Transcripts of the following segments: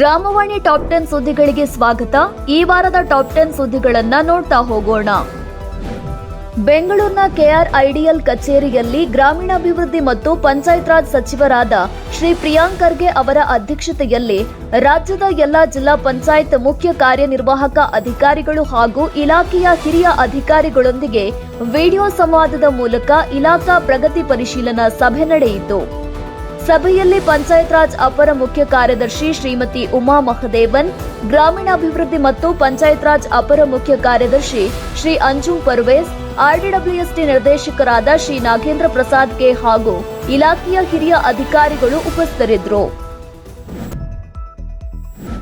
ಗ್ರಾಮವಾಣಿ top ten ಸುದ್ದಿಗಳಿಗೆ ಸ್ವಾಗತ. ಈ ವಾರದ ಟಾಪ್ ಟೆನ್ ಸುದ್ದಿಗಳನ್ನ ನೋಡ್ತಾ ಹೋಗೋಣ. ಬೆಂಗಳೂರಿನ ಕೆಆರ್ ಐಡಿಎಲ್ ಕಚೇರಿಯಲ್ಲಿ ಗ್ರಾಮೀಣಾಭಿವೃದ್ಧಿ ಮತ್ತು ಪಂಚಾಯತ್ ರಾಜ್ ಸಚಿವರಾದ ಶ್ರೀ ಪ್ರಿಯಾಂಕ್ ಖರ್ಗೆ ಅವರ ಅಧ್ಯಕ್ಷತೆಯಲ್ಲಿ ರಾಜ್ಯದ ಎಲ್ಲಾ ಜಿಲ್ಲಾ ಪಂಚಾಯತ್ ಮುಖ್ಯ ಕಾರ್ಯನಿರ್ವಾಹಕ ಅಧಿಕಾರಿಗಳು ಹಾಗೂ ಇಲಾಖೆಯ ಹಿರಿಯ ಅಧಿಕಾರಿಗಳೊಂದಿಗೆ ವಿಡಿಯೋ ಸಂವಾದದ ಮೂಲಕ ಇಲಾಖಾ ಪ್ರಗತಿ ಪರಿಶೀಲನಾ ಸಭೆ ನಡೆಯಿತು. ಸಭೆಯಲ್ಲಿ ಪಂಚಾಯತ್ ರಾಜ್ ಅಪರ ಮುಖ್ಯ ಕಾರ್ಯದರ್ಶಿ ಶ್ರೀಮತಿ ಉಮಾ ಮಹದೇವನ್, ಗ್ರಾಮೀಣಾಭಿವೃದ್ಧಿ ಮತ್ತು ಪಂಚಾಯತ್ ರಾಜ್ ಅಪರ ಮುಖ್ಯ ಕಾರ್ಯದರ್ಶಿ ಶ್ರೀ ಅಂಜು ಪರ್ವೇಸ್ ಆರ್ಡಿಡಬ್ಲ್ಯೂಎಸ್ಟಿ ನಿರ್ದೇಶಕರಾದ ಶ್ರೀ ನಾಗೇಂದ್ರ ಪ್ರಸಾದ್ ಕೆ ಹಾಗೂ ಇಲಾಖೆಯ ಹಿರಿಯ ಅಧಿಕಾರಿಗಳು ಉಪಸ್ಥಿತರಿದ್ದರು.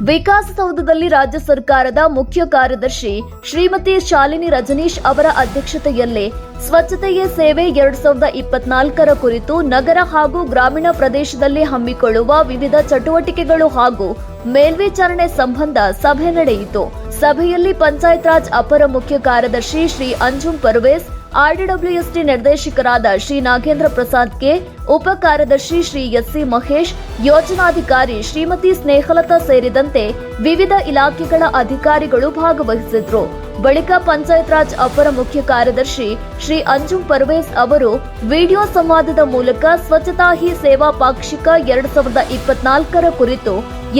ವಿಕಾಸಸೌಧದಲ್ಲಿ ರಾಜ್ಯ ಸರ್ಕಾರದ ಮುಖ್ಯ ಕಾರ್ಯದರ್ಶಿ ಶ್ರೀಮತಿ ಶಾಲಿನಿ ರಜನೀಶ್ ಅವರ ಅಧ್ಯಕ್ಷತೆಯಲ್ಲಿ ಸ್ವಚ್ಛತೆಯೇ ಸೇವೆ ಎರಡ್ ಸಾವಿರದ ಇಪ್ಪತ್ನಾಲ್ಕರ ಕುರಿತು ನಗರ ಹಾಗೂ ಗ್ರಾಮೀಣ ಪ್ರದೇಶದಲ್ಲಿ ಹಮ್ಮಿಕೊಳ್ಳುವ ವಿವಿಧ ಚಟುವಟಿಕೆಗಳು ಹಾಗೂ ಮೇಲ್ವಿಚಾರಣೆ ಸಂಬಂಧ ಸಭೆ ನಡೆಯಿತು. ಸಭೆಯಲ್ಲಿ ಪಂಚಾಯತ್ ರಾಜ್ ಅಪರ ಮುಖ್ಯ ಕಾರ್ಯದರ್ಶಿ ಶ್ರೀ ಅಂಜುಂ ಪರ್ವೇಸ್ ಆರ್ಡಿಡಬ್ಲ್ಯೂಎಸ್ಟಿ ನಿರ್ದೇಶಕರಾದ ಶ್ರೀ ನಾಗೇಂದ್ರ ಪ್ರಸಾದ್ ಕೆ ಉಪ ಕಾರ್ಯದರ್ಶಿ ಶ್ರೀ ಎಸ್ಸಿ ಮಹೇಶ್, ಯೋಜನಾಧಿಕಾರಿ ಶ್ರೀಮತಿ ಸ್ನೇಹಲತಾ ಸೇರಿದಂತೆ ವಿವಿಧ ಇಲಾಖೆಗಳ ಅಧಿಕಾರಿಗಳು ಭಾಗವಹಿಸಿದ್ರು. ಬಳಿಕ ಪಂಚಾಯತ್ ರಾಜ್ ಅಪರ ಮುಖ್ಯ ಕಾರ್ಯದರ್ಶಿ ಶ್ರೀ ಅಂಜುಂ ಪರ್ವೇಸ್ ಅವರು ವಿಡಿಯೋ ಸಂವಾದದ ಮೂಲಕ ಸ್ವಚ್ಛತಾ ಹಿ ಸೇವಾ ಪಾಕ್ಷಿಕ ಎರಡ್ ಸಾವಿರದ ಇಪ್ಪತ್ನಾಲ್ಕರ ಕುರಿತು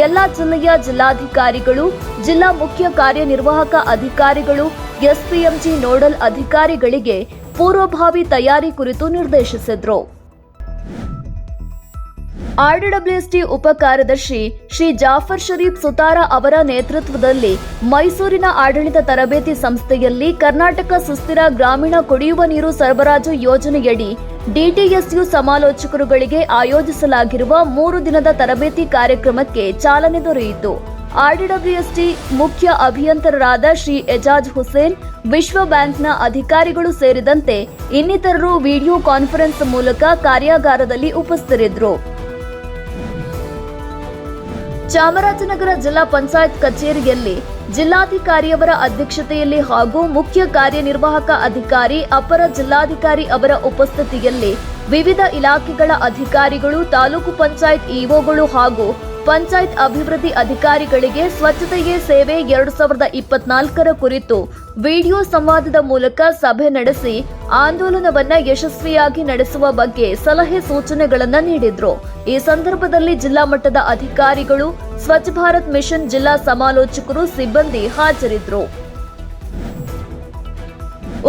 ಎಲ್ಲಾ ಜಿಲ್ಲೆಯ ಜಿಲ್ಲಾಧಿಕಾರಿಗಳು, ಜಿಲ್ಲಾ ಮುಖ್ಯ ಕಾರ್ಯನಿರ್ವಾಹಕ ಅಧಿಕಾರಿಗಳು ಎಸ್ಪಿಎಂಜಿ ನೋಡಲ್ ಅಧಿಕಾರಿಗಳಿಗೆ ಪೂರ್ವಭಾವಿ ತಯಾರಿ ಕುರಿತು ನಿರ್ದೇಶಿಸಿದ್ರು. ಆರ್ಡಬ್ಲ್ಯೂಎಸ್ಟಿ ಉಪ ಕಾರ್ಯದರ್ಶಿ ಶ್ರೀ ಜಾಫರ್ ಶರೀಫ್ ಸುತಾರ ಅವರ ನೇತೃತ್ವದಲ್ಲಿ ಮೈಸೂರಿನ ಆಡಳಿತ ತರಬೇತಿ ಸಂಸ್ಥೆಯಲ್ಲಿ ಕರ್ನಾಟಕ ಸುಸ್ಥಿರ ಗ್ರಾಮೀಣ ಕುಡಿಯುವ ನೀರು ಸರಬರಾಜು ಯೋಜನೆಯಡಿ ಡಿಟಿಎಸ್ಯು ಸಮಾಲೋಚಕರುಗಳಿಗೆ ಆಯೋಜಿಸಲಾಗಿರುವ ಮೂರು ದಿನದ ತರಬೇತಿ ಕಾರ್ಯಕ್ರಮಕ್ಕೆ ಚಾಲನೆ ದೊರೆಯಿತು. ಆರ್ಡಿಡಬ್ಲ್ಯೂಎಸ್ಟಿ ಮುಖ್ಯ ಅಭಿಯಂತರರಾದ ಶ್ರೀ ಎಜಾಜ್ ಹುಸೇನ್, ವಿಶ್ವ ಬ್ಯಾಂಕ್ನ ಅಧಿಕಾರಿಗಳು ಸೇರಿದಂತೆ ಇನ್ನಿತರರು ವಿಡಿಯೋ ಕಾನ್ಫರೆನ್ಸ್ ಮೂಲಕ ಕಾರ್ಯಾಗಾರದಲ್ಲಿ ಉಪಸ್ಥಿತರಿದ್ದರು. ಚಾಮರಾಜನಗರ ಜಿಲ್ಲಾ ಪಂಚಾಯತ್ ಕಚೇರಿಯಲ್ಲಿ ಜಿಲ್ಲಾಧಿಕಾರಿಯವರ ಅಧ್ಯಕ್ಷತೆಯಲ್ಲಿ ಹಾಗೂ ಮುಖ್ಯ ಕಾರ್ಯನಿರ್ವಾಹಕ ಅಧಿಕಾರಿ, ಅಪರ ಜಿಲ್ಲಾಧಿಕಾರಿ ಅವರ ಉಪಸ್ಥಿತಿಯಲ್ಲಿ ವಿವಿಧ ಇಲಾಖೆಗಳ ಅಧಿಕಾರಿಗಳು, ತಾಲೂಕು ಪಂಚಾಯತ್ ಇಒಗಳು ಹಾಗೂ ಪಂಚಾಯತ್ ಅಭಿವೃದ್ಧಿ ಅಧಿಕಾರಿಗಳಿಗೆ ಸ್ವಚ್ಛತೆಯೇ ಸೇವೆ ಎರಡು ಸಾವಿರದ ಇಪ್ಪತ್ನಾಲ್ಕರ ಕುರಿತು ವಿಡಿಯೋ ಸಂವಾದದ ಮೂಲಕ ಸಭೆ ನಡೆಸಿ ಆಂದೋಲನವನ್ನ ಯಶಸ್ವಿಯಾಗಿ ನಡೆಸುವ ಬಗ್ಗೆ ಸಲಹೆ ಸೂಚನೆಗಳನ್ನ ನೀಡಿದ್ರು. ಈ ಸಂದರ್ಭದಲ್ಲಿ ಜಿಲ್ಲಾ ಮಟ್ಟದ ಅಧಿಕಾರಿಗಳು, ಸ್ವಚ್ಛ ಭಾರತ್ ಮಿಷನ್ ಜಿಲ್ಲಾ ಸಮಾಲೋಚಕರು, ಸಿಬ್ಬಂದಿ ಹಾಜರಿದ್ದರು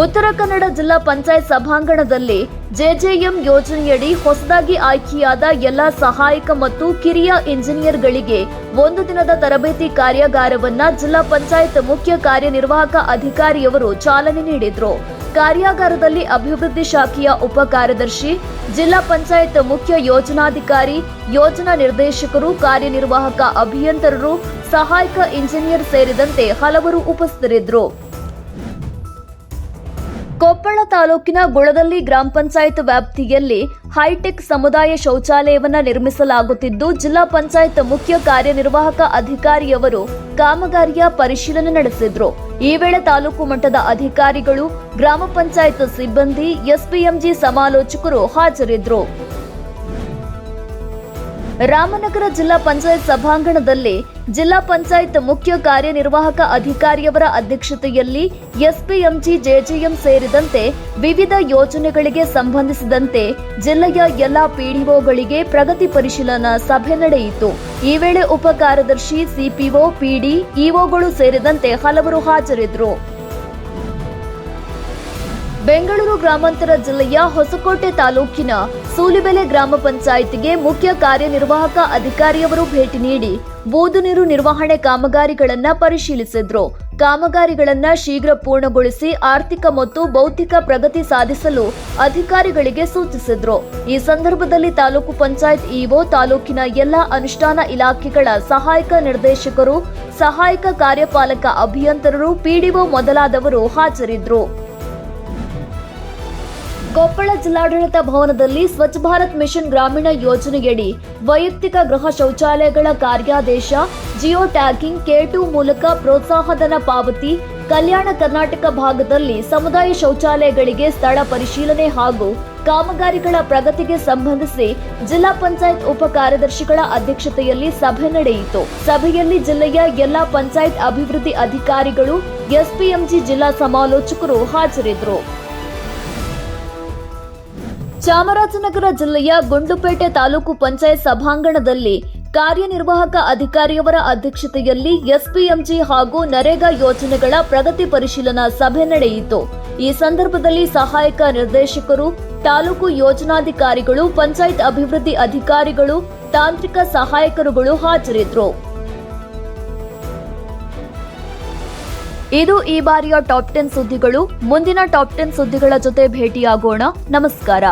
ಉತ್ತರ ಕನ್ನಡ ಜಿಲ್ಲಾ ಪಂಚಾಯತ್ ಸಭಾಂಗಣದಲ್ಲಿ ಜೆಜೆಎಂ ಯೋಜನೆಯಡಿ ಹೊಸದಾಗಿ ಆಯ್ಕೆಯಾದ ಎಲ್ಲ ಸಹಾಯಕ ಮತ್ತು ಕಿರಿಯ ಇಂಜಿನಿಯರ್ಗಳಿಗೆ ಒಂದು ದಿನದ ತರಬೇತಿ ಕಾರ್ಯಾಗಾರವನ್ನು ಜಿಲ್ಲಾ ಪಂಚಾಯತ್ ಮುಖ್ಯ ಕಾರ್ಯನಿರ್ವಾಹಕ ಅಧಿಕಾರಿಯವರು ಚಾಲನೆ ನೀಡಿದರು. ಕಾರ್ಯಾಗಾರದಲ್ಲಿ ಅಭಿವೃದ್ಧಿ ಶಾಖೆಯ ಉಪ ಕಾರ್ಯದರ್ಶಿ ಜಿಲ್ಲಾ ಪಂಚಾಯತ್ ಮುಖ್ಯ ಯೋಜನಾಧಿಕಾರಿ, ಯೋಜನಾ ನಿರ್ದೇಶಕರು, ಕಾರ್ಯನಿರ್ವಾಹಕ ಅಭಿಯಂತರರು, ಸಹಾಯಕ ಇಂಜಿನಿಯರ್ ಸೇರಿದಂತೆ ಹಲವರು ಉಪಸ್ಥಿತರಿದ್ದರು ಕೊಪ್ಪಳ ತಾಲೂಕಿನ ಗುಳದಲ್ಲಿ ಗ್ರಾಮ ಪಂಚಾಯತ್ ವ್ಯಾಪ್ತಿಯಲ್ಲಿ ಹೈಟೆಕ್ ಸಮುದಾಯ ಶೌಚಾಲಯವನ್ನ ನಿರ್ಮಿಸಲಾಗುತ್ತಿದ್ದು, ಜಿಲ್ಲಾ ಪಂಚಾಯತ್ ಮುಖ್ಯ ಕಾರ್ಯನಿರ್ವಾಹಕ ಅಧಿಕಾರಿಯವರು ಕಾಮಗಾರಿಯ ಪರಿಶೀಲನೆ ನಡೆಸಿದ್ರು. ಈ ವೇಳೆ ತಾಲೂಕು ಮಟ್ಟದ ಅಧಿಕಾರಿಗಳು, ಗ್ರಾಮ ಪಂಚಾಯತ್ ಸಿಬ್ಬಂದಿ, ಎಸ್ಪಿಎಂಜಿ ಸಮಾಲೋಚಕರು ಹಾಜರಿದ್ದರು ರಾಮನಗರ ಜಿಲ್ಲಾ ಪಂಚಾಯತ್ ಸಭಾಂಗಣದಲ್ಲಿ ಜಿಲ್ಲಾ ಪಂಚಾಯತ್ ಮುಖ್ಯ ಕಾರ್ಯನಿರ್ವಾಹಕ ಅಧಿಕಾರಿಯವರ ಅಧ್ಯಕ್ಷತೆಯಲ್ಲಿ ಎಸ್ಪಿಎಂಜಿ ಜೆಜೆಎಂ ಸೇರಿದಂತೆ ವಿವಿಧ ಯೋಜನೆಗಳಿಗೆ ಸಂಬಂಧಿಸಿದಂತೆ ಜಿಲ್ಲೆಯ ಎಲ್ಲಾ ಪಿಡಿಒಗಳಿಗೆ ಪ್ರಗತಿ ಪರಿಶೀಲನಾ ಸಭೆ ನಡೆಯಿತು. ಈ ವೇಳೆ ಉಪ ಕಾರ್ಯದರ್ಶಿ, ಸಿಪಿಒ, ಪಿಡಿ, ಇಒಗಳು ಸೇರಿದಂತೆ ಹಲವರು ಹಾಜರಿದ್ದರು. ಬೆಂಗಳೂರು ಗ್ರಾಮಾಂತರ ಜಿಲ್ಲೆಯ ಹೊಸಕೋಟೆ ತಾಲೂಕಿನ ಸೂಲಿಬೆಲೆ ಗ್ರಾಮ ಪಂಚಾಯಿತಿಗೆ ಮುಖ್ಯ ಕಾರ್ಯನಿರ್ವಾಹಕ ಅಧಿಕಾರಿಯವರು ಭೇಟಿ ನೀಡಿ ಬೂದು ನೀರು ನಿರ್ವಹಣೆ ಕಾಮಗಾರಿಗಳನ್ನ ಪರಿಶೀಲಿಸಿದ್ರು. ಕಾಮಗಾರಿಗಳನ್ನ ಶೀಘ್ರ ಪೂರ್ಣಗೊಳಿಸಿ ಆರ್ಥಿಕ ಮತ್ತು ಬೌದ್ಧಿಕ ಪ್ರಗತಿ ಸಾಧಿಸಲು ಅಧಿಕಾರಿಗಳಿಗೆ ಸೂಚಿಸಿದ್ರು. ಈ ಸಂದರ್ಭದಲ್ಲಿ ತಾಲೂಕು ಪಂಚಾಯತ್ ಇಒ, ತಾಲೂಕಿನ ಎಲ್ಲಾ ಅನುಷ್ಠಾನ ಇಲಾಖೆಗಳ ಸಹಾಯಕ ನಿರ್ದೇಶಕರು, ಸಹಾಯಕ ಕಾರ್ಯಪಾಲಕ ಅಭಿಯಂತರರು, ಪಿಡಿಒ ಮೊದಲಾದವರು ಹಾಜರಿದ್ದರು ಕೊಪ್ಪಳ ಜಿಲ್ಲಾಡಳಿತ ಭವನದಲ್ಲಿ ಸ್ವಚ್ಛ ಭಾರತ್ ಮಿಷನ್ ಗ್ರಾಮೀಣ ಯೋಜನೆಯಡಿ ವೈಯಕ್ತಿಕ ಗೃಹ ಶೌಚಾಲಯಗಳ ಕಾರ್ಯಾದೇಶ, ಜಿಯೋ ಟ್ಯಾಗಿಂಗ್, ಕೆ ಟು ಮೂಲಕ ಪ್ರೋತ್ಸಾಹಧನ ಪಾವತಿ, ಕಲ್ಯಾಣ ಕರ್ನಾಟಕ ಭಾಗದಲ್ಲಿ ಸಮುದಾಯ ಶೌಚಾಲಯಗಳಿಗೆ ಸ್ಥಳ ಪರಿಶೀಲನೆ ಹಾಗೂ ಕಾಮಗಾರಿಗಳ ಪ್ರಗತಿಗೆ ಸಂಬಂಧಿಸಿ ಜಿಲ್ಲಾ ಪಂಚಾಯತ್ ಉಪ ಕಾರ್ಯದರ್ಶಿಗಳ ಅಧ್ಯಕ್ಷತೆಯಲ್ಲಿ ಸಭೆ ನಡೆಯಿತು. ಸಭೆಯಲ್ಲಿ ಜಿಲ್ಲೆಯ ಎಲ್ಲಾ ಪಂಚಾಯತ್ ಅಭಿವೃದ್ಧಿ ಅಧಿಕಾರಿಗಳು, ಎಸ್ಪಿಎಂಜಿ ಜಿಲ್ಲಾ ಸಮಾಲೋಚಕರು ಹಾಜರಿದ್ದರು. ಚಾಮರಾಜನಗರ ಜಿಲ್ಲೆಯ ಗುಂಡುಪೇಟೆ ತಾಲೂಕು ಪಂಚಾಯತ್ ಸಭಾಂಗಣದಲ್ಲಿ ಕಾರ್ಯನಿರ್ವಾಹಕ ಅಧಿಕಾರಿಯವರ ಅಧ್ಯಕ್ಷತೆಯಲ್ಲಿ ಎಸ್ಪಿಎಂಜಿ ಹಾಗೂ ನರೇಗಾ ಯೋಜನೆಗಳ ಪ್ರಗತಿ ಪರಿಶೀಲನಾ ಸಭೆ ನಡೆಯಿತು. ಈ ಸಂದರ್ಭದಲ್ಲಿ ಸಹಾಯಕ ನಿರ್ದೇಶಕರು, ತಾಲೂಕು ಯೋಜನಾಧಿಕಾರಿಗಳು, ಪಂಚಾಯತ್ ಅಭಿವೃದ್ಧಿ ಅಧಿಕಾರಿಗಳು, ತಾಂತ್ರಿಕ ಸಹಾಯಕರುಗಳು ಹಾಜರಿದ್ದರು. ಇದು ಈ ಬಾರಿಯ ಟಾಪ್ ಟೆನ್ ಸುದ್ದಿಗಳು. ಮುಂದಿನ ಟಾಪ್ ಟೆನ್ ಸುದ್ದಿಗಳ ಜೊತೆ ಭೇಟಿಯಾಗೋಣ. ನಮಸ್ಕಾರ.